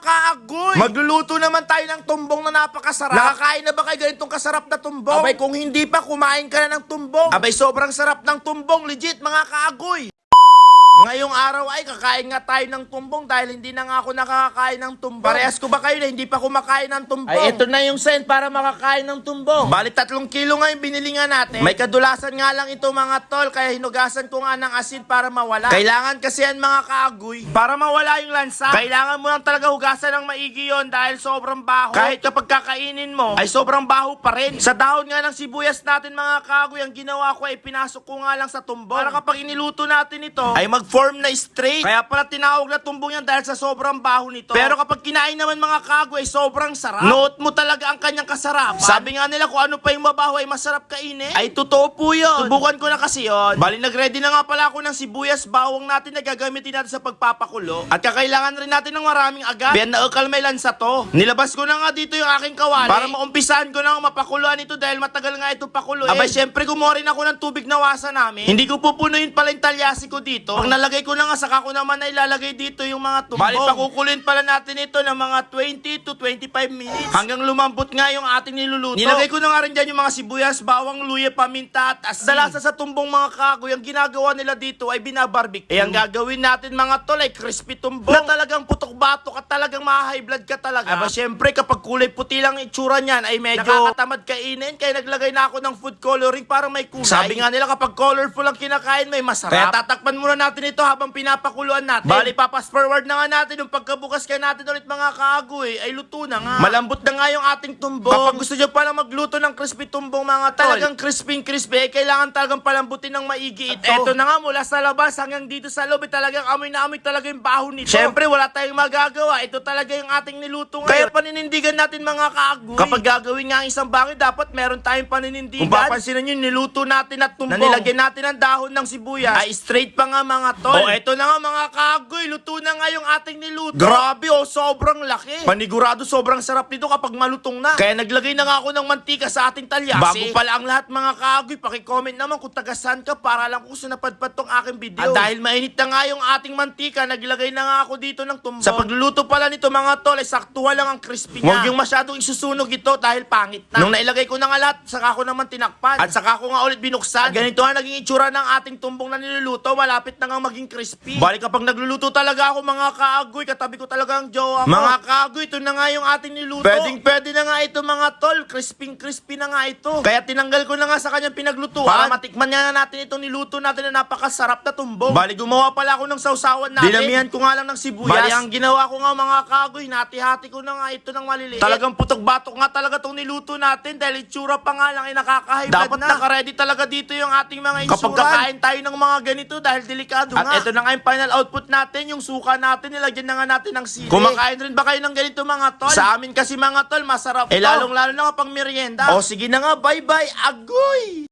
kaagoy! Magluluto naman tayo ng tumbong na napakasarap. Nakakain na ba kayo ganitong kasarap na tumbong? Abay, kung hindi pa, kumain ka na ng tumbong. Abay, sobrang sarap ng tumbong. Legit, mga kaagoy! Ngayong araw ay kakain nga tayo ng tumbong dahil hindi na nga ako nakakakain ng tumbong. Parehas ko ba kayo na hindi pa kumakain ng tumbong? Ay, ito na yung sen para makakain ng tumbong. Bali, tatlong kilo nga yung binili nga natin. May kadulasan nga lang ito mga tol, kaya hinugasan ko nga ng asin para mawala. Kailangan kasi yan mga kaagoy. Para mawala yung lansa, kailangan mo lang talaga hugasan ng maigi yon dahil sobrang baho. Kahit kapag kakainin mo, ay sobrang baho pa rin. Sa dahon nga ng sibuyas natin mga kaagoy, ang ginawa ko ay pinasok ko nga lang sa tumbong. Para kapag iniluto natin ito, ay mag-form na straight. Kaya pala tinawag na tumbong yan dahil sa sobrang baho nito. Pero kapag kinain naman mga kago ay sobrang sarap. Note mo talaga ang kanyang kasarap. Sabi nga nila kung ano pa yung mabaho ay masarap kainin. Ay totoo po yun. Subukan ko na kasi yun. Bali nag-ready na nga pala ako ng sibuyas bawang natin na gagamitin natin sa pagpapakulo. At kakailangan rin natin ng maraming agad. Biyan na ukal may lansa to. Nilabas ko na nga dito yung aking kawali. Para maumpisahan ko na ang mapakuluan ito dahil matagal nga ito pakuloyin. Abay syempre gumawa rin ako ng tubig na wasa namin. Hindi ko pupunuin pala yung talyasi ko dito. Pag nalagay ko na nga saka ko naman na ilalagay dito yung mga tumbong. Bali pakukulin pala natin ito ng mga 20 to 25 minutes. Hanggang lumambot nga yung ating niluluto. Nilagay ko na nga rin dyan yung mga sibuyas, bawang, luya, paminta at asin. Dalasa sa tumbong mga kagoy, ang ginagawa nila dito ay binabarbecue. Eh ang gagawin natin mga tol ay crispy tumbong. Na talagang putok-batok at talagang ma-high blood ka talaga. Aba syempre kapag kulay puti lang itsura niyan ay medyo nakakatamad kainin kaya naglagay na ako ng food coloring para may kulay. Sabi nga nila kapag colorful ang kinakain may masarap. Kaya tatakpan muna natin ito habang pinapakuluan natin. Bali papas forward na nga natin yung pagkabukas ka natin ulit mga kaagoy ay luto na nga. Malambot na nga yung ating tumbong. Kapag gusto nyo pala magluto ng crispy tumbong mga tol. Talagang crispy crispy eh, kailangan talagang palambutin ng maigi ito. Eto na nga mula sa labas hanggang dito sa loob eh, talagang amoy na amoy talaga yung baho nito. Syempre wala tayong magagawa. Ito talaga yung ating niluto ngayon. Kaya paninindigan natin mga kaagoy. Kapag gagawin nga ang isang bagay dapat meron tayong paninindigan. Kung papansin nyo niluto natin at tumbong. Na nilagyan natin ng dahon ng sibuyas. Ay straight pa nga mga tol. O eto na nga mga kaagoy. Luto na nga yung ating niluto. Grabe oh, sobrang laki. Panigurado sobrang sarap nito kapag malutong na. Kaya naglagay na nga ako ng mantika sa ating talyasi. Bago pala ang lahat mga kaagoy, pakicomment naman kung taga-saan ka para lang kung saan napadpad tong aking video. At dahil mainit na nga yung ating mantika, naglagay na nga ako dito ng tumbong. Sa pagluluto pala nito mga tol, ay saktuhan lang ang crispy niya. Huwag yung masyadong isusunog ito dahil pangit na. Nung nailagay ko na nga lahat, saka ko naman tinakpan. At saka ko nga ulit binuksan. At ganito nga naging itsura ng ating tumbong na niluluto, malapit na nga maging crispy. Balik kapag nagluluto talaga ako mga kaagoy, katabi ko talaga ang jowa ko. Mga kaagoy, ito na nga yung ating niluto. Pwedeng pwede na nga ito mga tol, crispy crispy na nga ito. Kaya tinanggal ko na nga sa kanyang pinaglutuan. Para matikman nga na natin itong niluto natin na napakasarap na tumbong. Bali gumawa pala ako ng sausawan natin. Dinamihan ko nga lang ng sibuyas. Bali ang ginawa ko nga mga kaagoy, natihati ko na nga ito ng maliliit. Talagang putok-batok nga talaga itong niluto natin dahil itsura pa nga lang ay nakakahay Dapat na. nakaready talaga dito yung ating mga insuran. Kapag kakain tayo ng mga ganito dahil delikado At nga. Ito na nga yung final output natin, yung suka natin, nilagyan na nga natin ng sili. Kumakain rin ba kayo ng ganito mga tol? Sa amin kasi mga tol, masarap Eh lalong lalo na kapag merienda. O sige na nga, bye-bye, agoy!